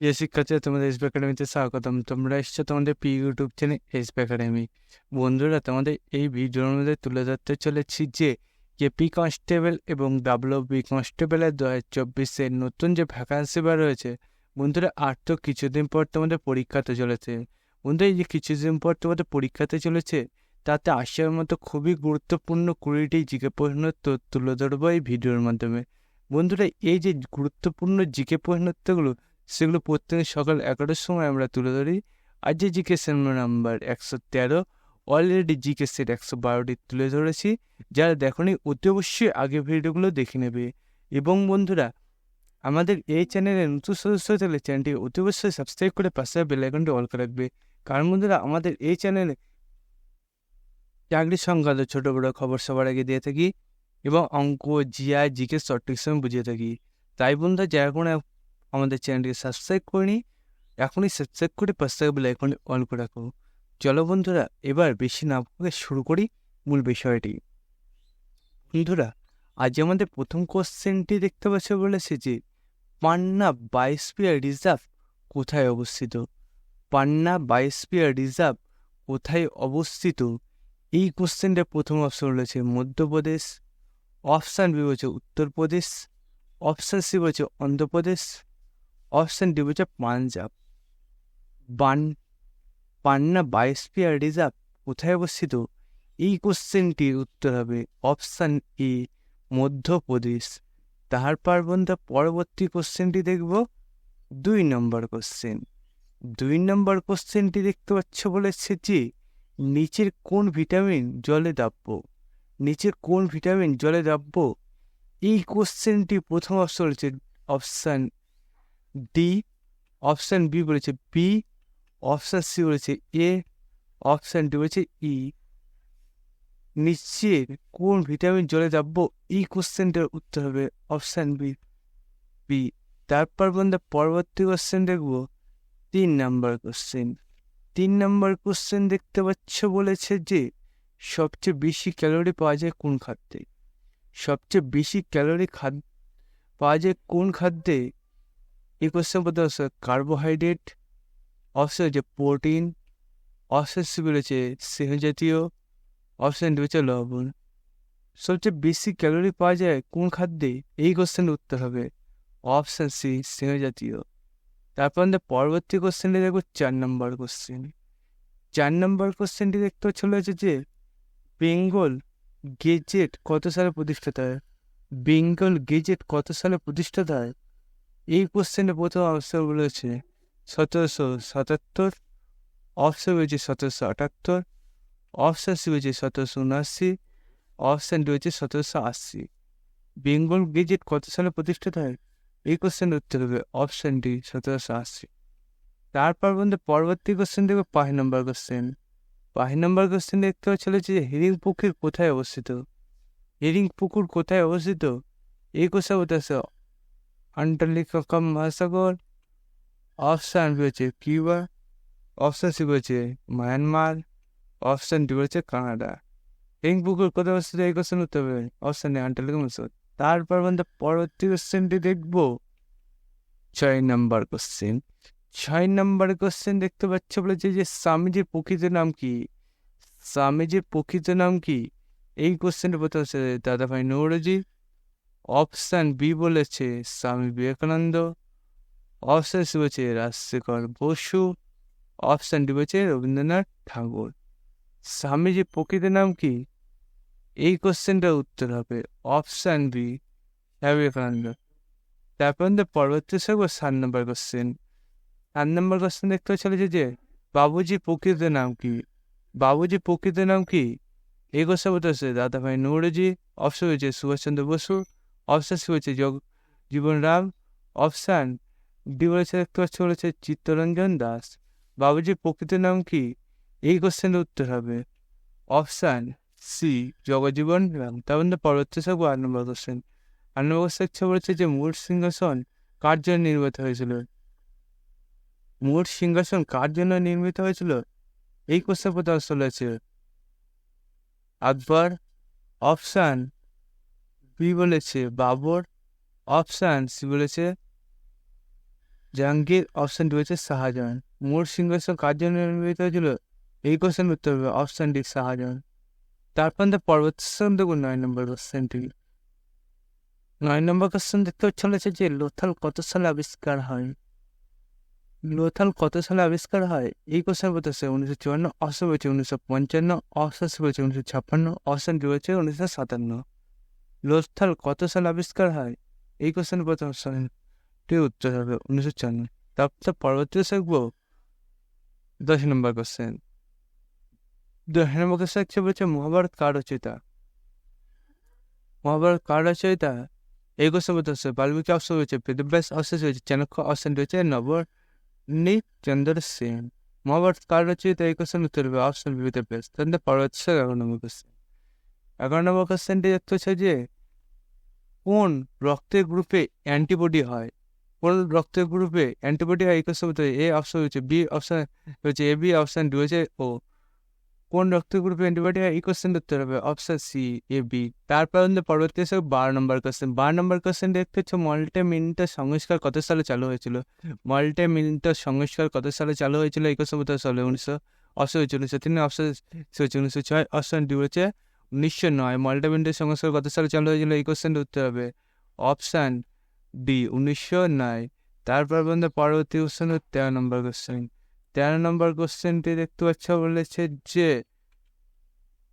প্রিয় শিক্ষার্থীরা তোমাদের এসবি একাডেমিতে স্বাগতম তোমরা এসছো তোমাদের P YouTube channel SB academy বন্ধুরা তোমাদের এই ভিডিওর মধ্যে তুলে ধরতে চলেছি যে কেপি কনস্টেবল এবং ডাব্লিউ বি কনস্টেবলের দু হাজার চব্বিশের নতুন যে ভ্যাকান্সি বার রয়েছে বন্ধুরা আর তো কিছুদিন পর তোমাদের পরীক্ষাতে চলেছে বন্ধুরা এই যে কিছুদিন পর তোমাদের পরীক্ষাতে চলেছে তাতে আসার মতো খুবই গুরুত্বপূর্ণ কুড়িটি জিকে প্রশ্ন তুলে ধরবো এই ভিডিওর মাধ্যমে বন্ধুরা এই যে গুরুত্বপূর্ণ জিকে প্রশ্নোত্তরগুলো সেগুলো প্রত্যেক সকাল এগারোটার সময় আমরা তুলে ধরি। আর যে জিকে নাম্বার একশো তেরো, অলরেডি জিকে সেট একশো বারোটি তুলে ধরেছি। যারা দেখনি, অতি অবশ্যই আগে ভিডিওগুলো দেখে নেবে। এবং বন্ধুরা, আমাদের এই চ্যানেলে নতুন সদস্য থাকলে চ্যানেলটি অতি অবশ্যই সাবস্ক্রাইব করে পাশে বেল আইকনটি অল করে রাখবে। কারণ বন্ধুরা, আমাদের এই চ্যানেলে চাকরির সংক্রান্ত ছোটো বড়ো খবর সবার আগে দিয়ে থাকি এবং অঙ্ক, জিআই, জিকে শর্ট ট্রিক্স বুঝিয়ে থাকি। তাই বন্ধুরা, যারা কোনো আমাদের চ্যানেলটিকে সাবস্ক্রাইব করিনি, এখনই সাবস্ক্রাইব করে পাশে থাকা বেল আইকনটি অন করে রাখো। চলো বন্ধুরা, এবার বেশি না শুরু করি মূল বিষয়টি। বন্ধুরা, আজ আমাদের প্রথম কোশ্চেনটি দেখতে পাচ্ছে বলেছে যে, পান্না বায়োস্পিয়ার রিজার্ভ কোথায় অবস্থিত? পান্না বায়োস্পিয়ার রিজার্ভ কোথায় অবস্থিত? এই কোশ্চেনটা প্রথম অপশন রয়েছে মধ্যপ্রদেশ অপশান বি হচ্ছে উত্তরপ্রদেশ অপশান সি হচ্ছে অন্ধ্রপ্রদেশ ডি হচ্ছে পাঞ্জাব বান পান্না বায়োস্পিয়ার রিজার্ভ কোথায় অবস্থিত? এই কোশ্চেনটির উত্তর হবে অপশান এ, মধ্যপ্রদেশ। তারপর বন্ধু পরবর্তী কোশ্চেনটি দেখব। দুই নম্বর কোশ্চেন। দুই নম্বর কোশ্চেনটি দেখতে পাচ্ছ বলেছে যে, নিচের কোন ভিটামিন জলে দাব্য নিচের কোন ভিটামিন জলে দাব্য এই কোশ্চেনটি প্রথম অপশন রয়েছে অপশান ডি, অপশান বি বলেছে বি, অপশান সি বলেছে এ, অপশান ডি বলেছে ই। নিচের কোন ভিটামিন জলে দাব্য এই কোশ্চেনটার উত্তর হবে অপশান বি বি। তারপর বন্ধু পরবর্তী কোশ্চেন দেখব। তিন নাম্বার কোশ্চেন। তিন নাম্বার কোশ্চেন দেখতে পাচ্ছ বলেছে যে, সবচেয়ে বেশি ক্যালোরি পাওয়া যায় কোন খাদ্যে? সবচেয়ে বেশি ক্যালোরি খাদ্য পাওয়া যায় কোন খাদ্যে? এই কোশ্চেন বলতে হচ্ছে কার্বোহাইড্রেট অপশন হচ্ছে প্রোটিন অপশন সি রয়েছে স্নেহ জাতীয় অপশন ডি হচ্ছে লবণ। সবচেয়ে বেশি ক্যালোরি পাওয়া যায় কোন খাদ্যে? এই কোশ্চেনের উত্তর হবে অপশন সি স্নেহ জাতীয়। তারপর আমাদের পরবর্তী কোশ্চেনটি দেখব চার নম্বর কোশ্চেন চার নম্বর কোশ্চেনটি দেখতে চলেছে যে বেঙ্গল গেজেট কত সালে প্রতিষ্ঠিত হয়? বেঙ্গল গেজেট কত সালে প্রতিষ্ঠিত হয়? এই কোশ্চেনে প্রথম অপশন বলেছে সতেরোশো সাতাত্তর অপশন রয়েছে সতেরোশো আটাত্তর অপশন সি রয়েছে সতেরোশো উনআশি অপশন ডি হচ্ছে সতেরোশো আশি। বেঙ্গল গেজেট কত সালে প্রতিষ্ঠিত হয়? এই কোশ্চেনের উত্তর হবে অপশন ডি সতেরোশো আশি। তারপর বন্ধু পরবর্তী কোশ্চেন দেখবে পাঁচ নম্বর কোশ্চেন পাঁচ নম্বর কোশ্চেন দেখতে চলেছে যে হিরিং পুকুর কোথায় অবস্থিত? হিরিং পুকুর কোথায় অবস্থিত? এই কোশ্চেন বলতেছে আন্টার্লিকা মহাসাগর অপশান হচ্ছে কিউবা অপশান সি হচ্ছে মায়ানমার অপশান ডি হচ্ছে কানাডা হিরিং পুকুর কোথায় অবস্থিত এই কোশ্চেন উত্তর হবে। অপশান নেই আন্টার্লিকা মহাসাগর তারপর বন্ধু পরবর্তী কোশ্চেনটি দেখব। ছয় নম্বর কোশ্চেন ছয় নম্বর কোশ্চেন দেখতে পাচ্ছ বলেছে যে স্বামীজির প্রকৃত নাম কি? স্বামীজির প্রকৃত নাম কি? এই কোশ্চেনটা বলতে হচ্ছে দাদাভাই নৌরজি অপশান বি বলেছে স্বামী বিবেকানন্দ অপশান সি বলেছে রাজশেখর বসু অপশান ডি বলেছে রবীন্দ্রনাথ ঠাকুর। স্বামীজির প্রকৃত নাম কি? এই কোশ্চেনটার উত্তর হবে অপশান বি বিবেকানন্দ। তারপর আমাদের পরবর্তী থাকব সাত নম্বর কোশ্চেন সাত নম্বর কোশ্চেন দেখতে চলেছে যে বাবুজি প্রকৃত নাম কি? বাবুজি প্রকৃত নাম কি? এই কোশ্চেন বলতে হচ্ছে দাদাভাই নৌরজি অপশন হয়েছে সুভাষচন্দ্র বসু সি হয়েছে Jagjivan Ram option D বলেছে দেখতে পাচ্ছি বলেছে চিত্তরঞ্জন দাস, বাবুজির প্রকৃত নাম কি? এই কোশ্চেনের উত্তর হবে অপশান সি, জগজীবন রাম। তার মধ্যে পরবর্তী থাকব আট নম্বর কোশ্চেন আট নম্বর কোশ্চেন বলেছে যে, মূল সিংহাসন কার জন্য নির্মিত হয়েছিল? মূল সিংহাসন কার জন্য নির্মিত হয়েছিল? এই কোশ্চেন প্রথম চলেছে আকবর অপশান বি বলেছে বাবর, অপশান সি বলেছে জাহাঙ্গীর অপশন ডি হচ্ছে শাহজাহান। মোট সিংহাসন কার জন্য নির্মিত হয়েছিল? এই কোশ্চেন উত্তর হবে অপশন ডি শাহজাহান। তারপর আমাদের পরবর্তী দেখব নয় নম্বর কোশ্চেনটি নয় নম্বর কোশ্চেন দেখতে চলেছে যে লোথাল কত সালে আবিষ্কার হয়? লোথাল কত সালে আবিষ্কার হয়? এই কোশ্চেন বলতেছে উনিশশো চুয়ান্ন, অপশন বলছে উনিশশো পঞ্চান্ন সি বলছে উনিশশো ছাপ্পান্ন অপশন ডি বলছে উনিশশো সাতান্ন। লোথাল কত সালে আবিষ্কার হয়? এই কোশ্চেন প্রথম অপশনটি উত্তর হবে, উনিশশো চুয়ান্ন। তারপর পরবর্তী দেখব দশ নম্বর কোশ্চেন দশ নম্বর কোশ্চেন হচ্ছে মহাভারত কার রচয়িতা? মহাভারত কার রচয়িতা? এই কোশ্চেন বলতেছে বাল্মীকি অপশন রয়েছে বেদব্যাস অপশন রয়েছে, চাণক্য অপশন রয়েছে নবর চন্দ্র সেন। মহাভারত কার রচয়িতা? এই কোশ্চেন উত্তর হবে অপশন বি বেদব্যাস তাহলে পরবর্তী এগারো নম্বর কোশ্চেন এগারো নম্বর কোশ্চেনটি দেখতে হচ্ছে যে, কোন রক্তের গ্রুপে অ্যান্টিবডি হয়? কোন রক্তের গ্রুপে অ্যান্টিবডি হয়? এই কোশ্চেন এ অপশন রয়েছে বি অপশন রয়েছে এ বি অপশন ডি হয়েছে ও কোন রক্তের গ্রুপে অ্যান্টিবডি হয়? এই কোশ্চেন উত্তর হবে অপশন সি এ বি তারপর আমাদের পরবর্তী এসে বারো নম্বর কোশ্চেন বারো নম্বর কোশ্চেন দেখতে হচ্ছে মল্টে মিনিটের সংস্কার কত সালে চালু হয়েছিল? মল্টে মিনিটের সংস্কার কত সালে চালু হয়েছিল? এই কোশ্চেন উত্তর সালে উনিশশো অবশ্যই হচ্ছে উনিশশো তিন অপশন হচ্ছে উনিশশো ছয় অপশন ডি হচ্ছে উনিশশো নয়। মল্টে মিনিটের সংস্কার কত সালে চালু হয়েছিল এই কোশ্চেনটা উত্তর হবে। অপশান ডি উনিশশো নয়। তারপর বন্ধু, পরবর্তী কোশ্চেন তেরো নম্বর কোশ্চেন তেরো নম্বর কোশ্চেনটি দেখতে পাচ্ছ বলেছে যে,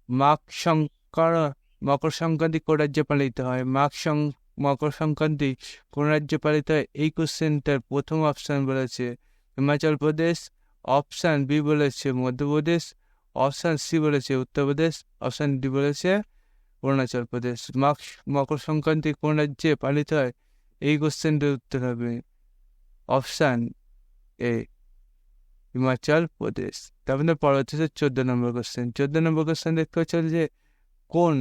মাঘ সংকর, মকর সংক্রান্তি কোন রাজ্যে পালিত হয়? মাঘ সং, মকর সংক্রান্তি কোন রাজ্যে পালিত হয়? এই কোশ্চেনটার প্রথম অপশান বলেছে হিমাচল প্রদেশ। অপশান বি বলেছে মধ্যপ্রদেশ। অপশান সি বলেছে উত্তরপ্রদেশ অপশান ডি বলেছে, অরুণাচল প্রদেশ। মকর সংক্রান্তি কোন রাজ্যে পালিত হয়? এই কোশ্চেনটার উত্তর হবে অপশান এ, হিমাচল প্রদেশ। তারপরে পরবর্তী চোদ্দ নম্বর কোশ্চেন। চোদ্দ নম্বর কোশ্চেন দেখতে হচ্ছে যে কোন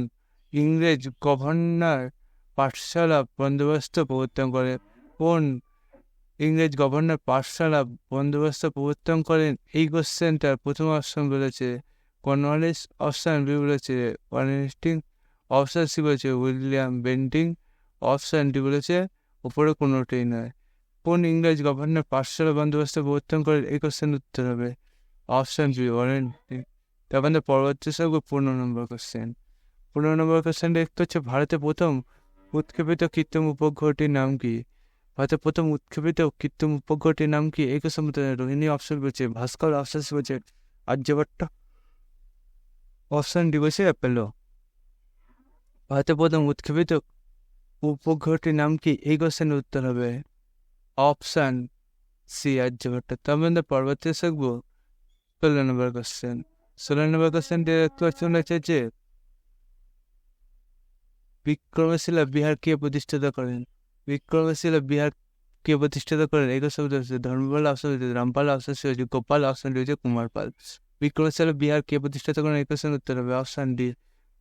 ইংরেজ গভর্নর পাঠশালা বন্দোবস্ত প্রবর্তন করে? কোন ইংরেজ গভর্নর পাঠশালা বন্দোবস্ত প্রবর্তন করেন। এই কোশ্চেনটার প্রথম অপশন বলেছে। কর্নওয়ালিস অপশান বি বলেছে। ওয়ারেস্টিং অপশান সি বলেছে। উইলিয়াম বেন্টিং অপশান ডি বলেছে। উপরে কোনোটাই নয়। কোন ইংরেজ গভর্নর পাঠশালা বন্দোবস্ত প্রবর্তন করেন? এই কোশ্চেন উত্তর হবে অপশান বি ওয়ারেন্টি তারপরে পরবর্তী সব পনেরো নম্বর কোশ্চেন। পনেরো নম্বর কোশ্চেন দেখতে হচ্ছে ভারতে প্রথম উৎক্ষেপিত কৃত্রিম উপগ্রহটির নাম কি? ভারতের প্রথম উৎক্ষেপিত কৃত্রিম উপগ্রহটির নাম কি? এই কোশ্চেন রোহিণী অপশন বলছে ভাস্কর অপশন বলছে আর্যভট্ট অপশন ডি বলছে অ্যাপেলো ভারতের প্রথম উৎক্ষেপিত উপগ্রহটির নাম কি? এই কোশ্চেনের উত্তর হবে অপশান সি আর্যভট্ট। তার মধ্যে পরবর্তী শিখব ষোলো নম্বর কোশ্চেন ষোলো নম্বর কোশ্চেন কোশ্চেন হচ্ছে যে বিক্রমশিলা বিহার কে প্রতিষ্ঠিত করেন। বিক্রমশিলা বিহার কে প্রতিষ্ঠিত করেন। হচ্ছে ধর্মপাল অপশন হচ্ছে রামপাল অপশন হচ্ছে গোপাল অপশন ডি হচ্ছে কুমার পাল বিক্রমশিলা বিহার কে প্রতিষ্ঠিত করেন? এই কোশ্চেন উত্তর হবে অপশান ডি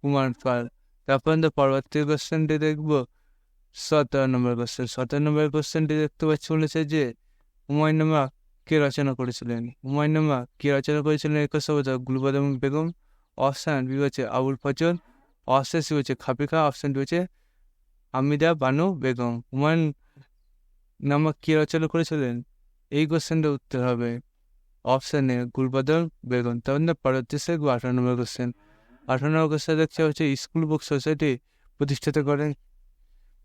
কুমার পাল তারপর পরবর্তী কোশ্চেনটি দেখব। সতেরো নম্বর কোশ্চেন সতেরো নম্বর কোশ্চেনটি দেখতে পাচ্ছি বলেছে যে হুমায়ুনামা কে রচনা করেছিলেন? হুমায়ুন কে রচনা করেছিলেন? এক সভ্যতা গুলবাদম বেগম। অপশান বি হচ্ছে আবুল ফজল। অপশান সি হচ্ছে খাপিকা অপশান ডি হচ্ছে আমিদা বানু বেগম হুমায়ুন নামক কে রচনা করেছিলেন? এই কোশ্চেনটা উত্তর হবে অপশান এ, গুলবাদল বেগম। তাহলে পরবর্তী আঠারো নম্বর কোশ্চেন। আঠারো নম্বর কোশ্চেন দেখছে হচ্ছে স্কুল বুক সোসাইটি প্রতিষ্ঠিত করেন।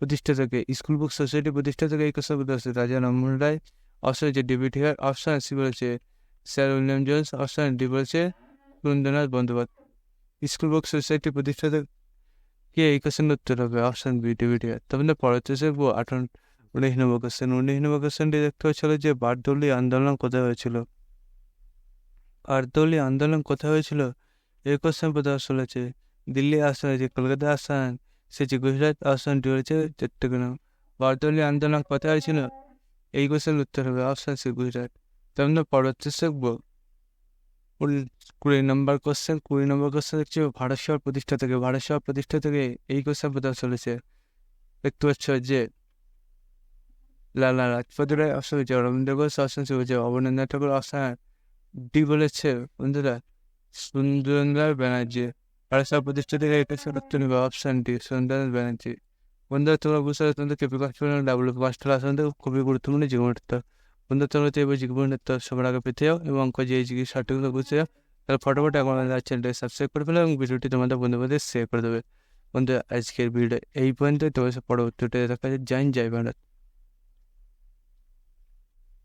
প্রতিষ্ঠাতাকে স্কুল বুক সোসাইটি প্রতিষ্ঠাতাকে এই কোশ্চেন বলতে হচ্ছে রাজা রামমোহন রায়। অপশন হচ্ছে ডেভিড হেয়ার। অপশন সি বলেছে sir William Jones. Option D বলেছে Surendranath Bandyopadhyay. School book society প্রতিষ্ঠাতা এই কোশ্চেন উত্তর হবে অপশন বি ডেভিড তবে পরবর্তী শিখব আঠারো উনিশ নম্বর কোশ্চেন উনিশ নম্বর কোশ্চেনটি দেখতে হচ্ছিল যে বারদৌলি আন্দোলন কোথায় হয়েছিল বারদৌলি আন্দোলন কোথায় হয়েছিল এই কোশ্চেন কোথায় চলেছে দিল্লি আসন হয়েছে কলকাতা আসন সেটি গুজরাট আসনটি রয়েছে চট্টগ্রাম বারদৌলি আন্দোলন কোথায় হয়েছিল এই কোশ্চেন উত্তর হবে অপশন সি গুজরাট তেমন পরবর্তী শিখব কুড়ি নম্বর কোশ্চেন কুড়ি নম্বর কোশ্চেন দেখছি ভারত সেবার প্রতিষ্ঠা থেকে, ভারত সেবার প্রতিষ্ঠা থেকে এই কোশ্চেন কোথায় চলেছে। দেখতে পাচ্ছ যে লালা লাজপত রায় অপশন হয়েছে রবীন্দ্র ঘোষ সি হচ্ছে অবনীন্দ্রনাথ ঠাকুর অপশন ডি বলেছে বন্ধুরা? সুন্দর ব্যানার্জি, ভারত প্রতিষ্ঠা থেকে এটা নেবে অপশন ডি সুন্দর ব্যানার্জি। বন্ধুরা, তোমরা বুঝতে পারছ তোমাদেরকে বিকাশ ডাব্লিউ পাঁচটা আসন খুবই গুরুত্বপূর্ণ জীবনটা। বন্ধু তোমরা তো এবার জীবনের তো সবার আগে এবং অঙ্ক যে জিকে সঠিকগুলো বুঝতে তাহলে ফটোফট এখন আমাদের চ্যানেলটি সাবস্ক্রাইব করে ফেলো এবং ভিডিওটি তোমাদের বন্ধুবান্ধব শেয়ার করে দেবে। বন্ধু আজকের ভিডিও এই পর্যন্ত তোমার পরবর্তীটা দেখা যায় জাইন জয় ভারত।